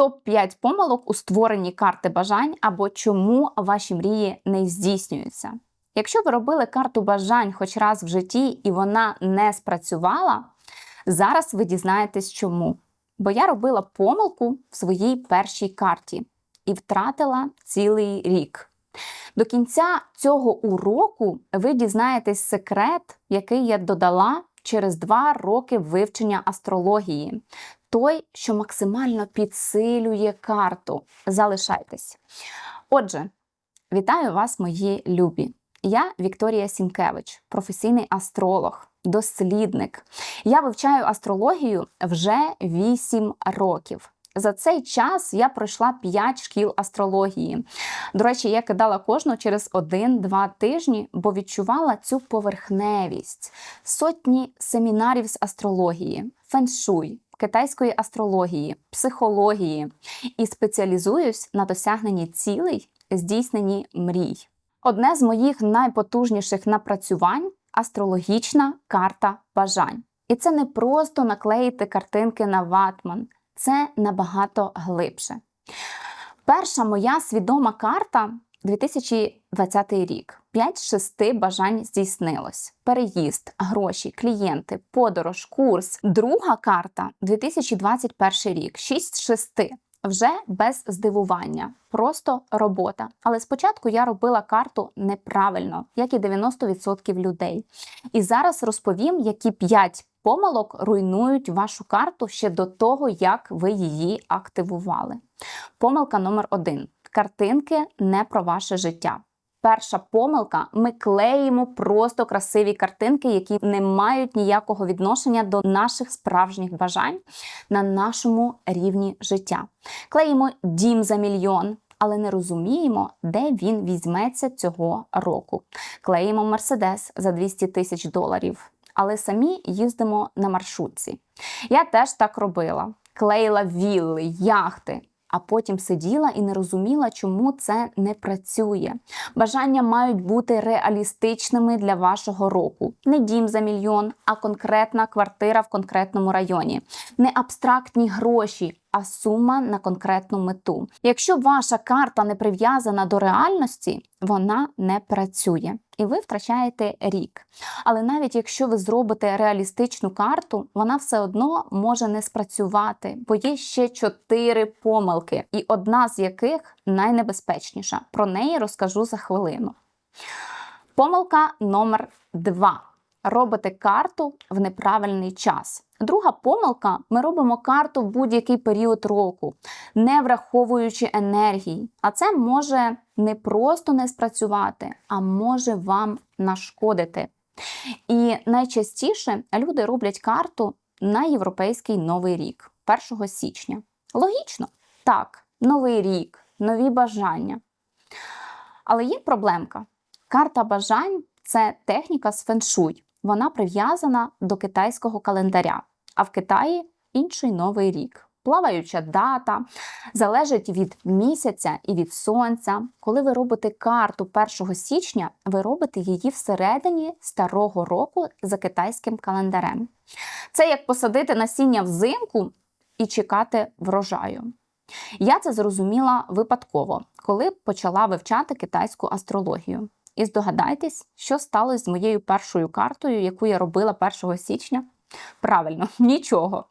Топ-5 помилок у створенні карти бажань або чому ваші мрії не здійснюються. Якщо ви робили карту бажань хоч раз в житті і вона не спрацювала, зараз ви дізнаєтесь чому. Бо я робила помилку в своїй першій карті і втратила цілий рік. До кінця цього уроку ви дізнаєтесь секрет, який я додала через два роки вивчення астрології. Той, що максимально підсилює карту. Залишайтесь. Отже, вітаю вас, мої любі! Я Вікторія Сінкевич, професійний астролог, дослідник. Я вивчаю астрологію вже 8 років. За цей час я пройшла 5 шкіл астрології. До речі, я кидала кожну через 1-2 тижні, бо відчувала цю поверхневість, сотні семінарів з астрології, феншуй, китайської астрології, психології і спеціалізуюсь на досягненні цілей, здійсненні мрій. Одне з моїх найпотужніших напрацювань астрологічна карта бажань. І це не просто наклеїти картинки на ватман, це набагато глибше. Перша моя свідома карта 2020 рік. 5 з 6 бажань здійснилось: переїзд, гроші, клієнти, подорож, курс. Друга карта 2021 рік. 6 з 6. Вже без здивування, просто робота. Але спочатку я робила карту неправильно, як і 90% людей. І зараз розповім, які 5 помилок руйнують вашу карту ще до того, як ви її активували. Помилка номер 1. Картинки не про ваше життя. Перша помилка: ми клеїмо просто красиві картинки, які не мають ніякого відношення до наших справжніх бажань на нашому рівні життя. Клеїмо дім за мільйон. Але не розуміємо, де він візьметься цього року. Клеїмо Мерседес за 200 тисяч доларів, але самі їздимо на маршрутці. Я теж так робила: клеїла вілли, яхти, а потім сиділа і не розуміла, чому це не працює. Бажання мають бути реалістичними для вашого року. Не дім за мільйон, а конкретна квартира в конкретному районі, не абстрактні гроші. А сума на конкретну мету. Якщо ваша карта не прив'язана до реальності, вона не працює і ви втрачаєте рік. Але навіть якщо ви зробите реалістичну карту, вона все одно може не спрацювати, бо є ще чотири помилки, і одна з яких найнебезпечніша. Про неї розкажу за хвилину. Помилка номер два. Робите карту в неправильний час. Друга помилка: ми робимо карту в будь-який період року, не враховуючи енергії. А це може не просто не спрацювати, а може вам нашкодити. І найчастіше люди роблять карту на європейський новий рік, 1 січня. Логічно, так, новий рік, нові бажання. Але є проблемка. Карта бажань це техніка з феншуй. Вона прив'язана до китайського календаря, а в Китаї інший новий рік. Плаваюча дата залежить від місяця і від сонця. Коли ви робите карту 1 січня, ви робите її всередині старого року за китайським календарем. Це як посадити насіння взимку і чекати врожаю. Я це зрозуміла випадково, коли почала вивчати китайську астрологію. І здогадайтесь, що сталося з моєю першою картою, яку я робила 1 січня. Правильно, нічого.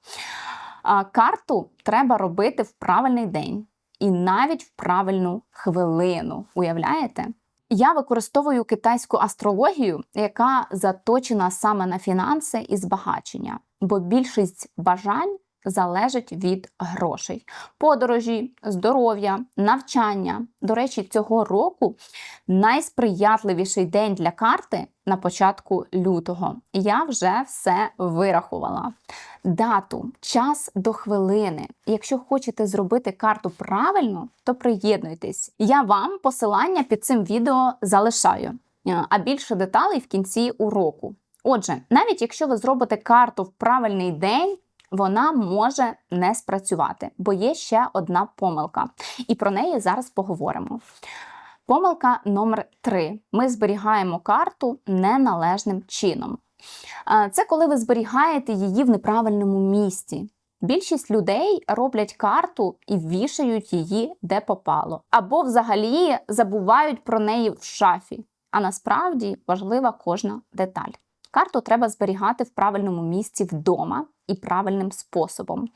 Карту треба робити в правильний день і навіть в правильну хвилину. Уявляєте? Я використовую китайську астрологію, яка заточена саме на фінанси і збагачення, бо більшість бажань залежить від грошей, подорожі, здоров'я, навчання. До речі, цього року найсприятливіший день для карти на початку лютого. Я вже все вирахувала. Дату, час до хвилини. Якщо хочете зробити карту правильно, то приєднуйтесь. Я вам посилання під цим відео залишаю, а більше деталей в кінці уроку. Отже, навіть якщо ви зробите карту в правильний день, вона може не спрацювати, бо є ще одна помилка. І про неї зараз поговоримо. Помилка номер 3. Ми зберігаємо карту неналежним чином. Це коли ви зберігаєте її в неправильному місці. Більшість людей роблять карту і вішають її де попало, або взагалі забувають про неї в шафі. А насправді важлива кожна деталь. Карту треба зберігати в правильному місці вдома і правильним способом.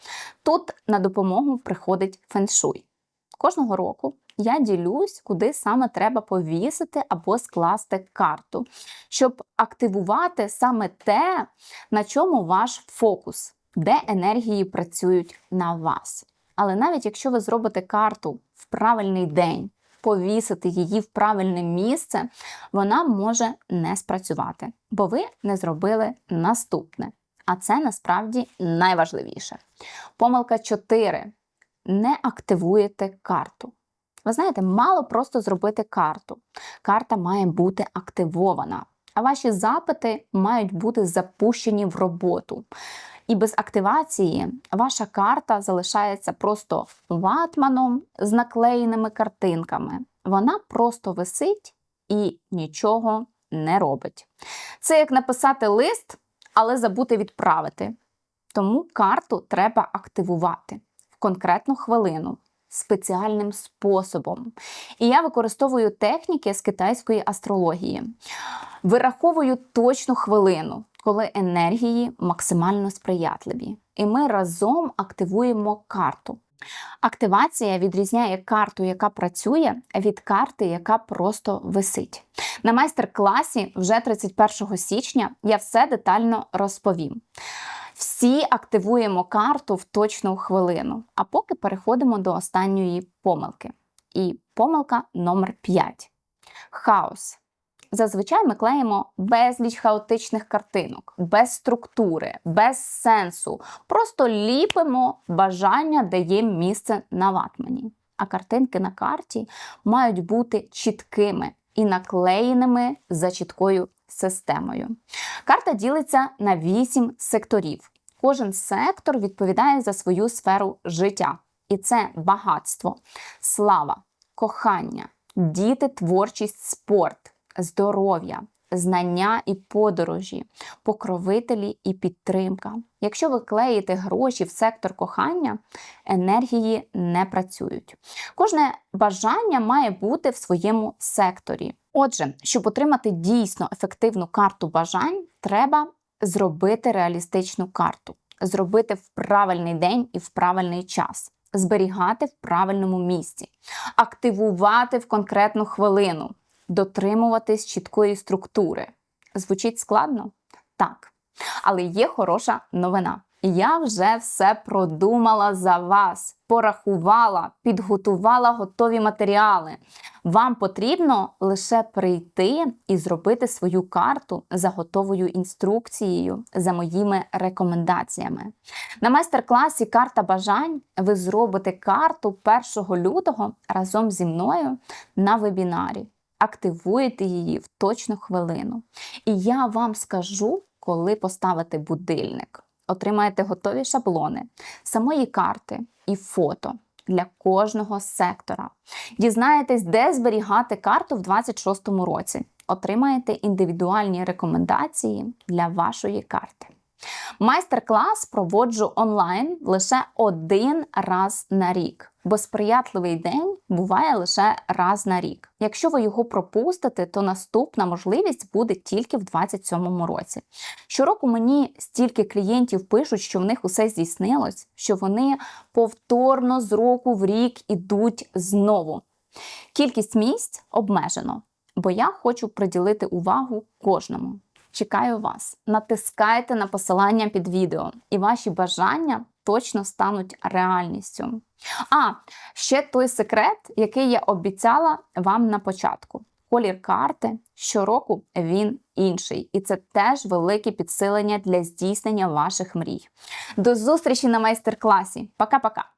Тут на допомогу приходить феншуй. Кожного року я ділюсь, куди саме треба повісити або скласти карту, щоб активувати саме те, на чому ваш фокус, де енергії працюють на вас. Але навіть якщо ви зробите карту в правильний день, повісити її в правильне місце, вона може не спрацювати, бо ви не зробили наступне. А це насправді найважливіше. Помилка 4. Не активуєте карту. Ви знаєте, мало просто зробити карту. Карта має бути активована, а ваші запити мають бути запущені в роботу. І без активації ваша карта залишається просто ватманом з наклеєними картинками. Вона просто висить і нічого не робить. Це як написати лист, але забути відправити. Тому карту треба активувати в конкретну хвилину спеціальним способом. І я використовую техніки з китайської астрології. Вираховую точну хвилину, коли енергії максимально сприятливі. І ми разом активуємо карту. Активація відрізняє карту, яка працює, від карти, яка просто висить. На майстер-класі вже 31 січня я все детально розповім. Всі активуємо карту в точну хвилину, а поки переходимо до останньої помилки. І помилка номер 5. Хаос. Зазвичай ми клеїмо безліч хаотичних картинок, без структури, без сенсу. Просто ліпимо бажання, де є місце на ватмані. А картинки на карті мають бути чіткими і наклеєними за чіткою системою. Карта ділиться на 8 секторів. Кожен сектор відповідає за свою сферу життя. І це багатство, слава, кохання, діти, творчість, спорт здоров'я, знання і подорожі, покровителі і підтримка. Якщо ви клеїте гроші в сектор кохання, енергії не працюють. Кожне бажання має бути в своєму секторі. Отже, щоб отримати дійсно ефективну карту бажань, треба зробити реалістичну карту, зробити в правильний день і в правильний час. Зберігати в правильному місці, активувати в конкретну хвилину, дотримуватись чіткої структури. Звучить складно? Так. Але є хороша новина. Я вже все продумала за вас, порахувала, підготувала готові матеріали. Вам потрібно лише прийти і зробити свою карту за готовою інструкцією, за моїми рекомендаціями. На майстер-класі Карта бажань ви зробите карту 1 лютого разом зі мною на вебінарі активуєте її в точну хвилину. І я вам скажу, коли поставити будильник. Отримаєте готові шаблони, самої карти і фото для кожного сектора. Дізнаєтесь, де зберігати карту в 2026 році. Отримаєте індивідуальні рекомендації для вашої карти. Майстер-клас проводжу онлайн лише один раз на рік, бо сприятливий день буває лише раз на рік. Якщо ви його пропустите, то наступна можливість буде тільки в 2027 році. Щороку мені стільки клієнтів пишуть, що в них усе здійснилось, що вони повторно з року в рік ідуть знову. Кількість місць обмежено, бо я хочу приділити увагу кожному. Чекаю вас. Натискайте на посилання під відео, і ваші бажання точно стануть реальністю. А ще той секрет, який я обіцяла вам на початку. Колір карти щороку він інший, і це теж велике підсилення для здійснення ваших мрій. До зустрічі на майстер-класі. Пока-пока!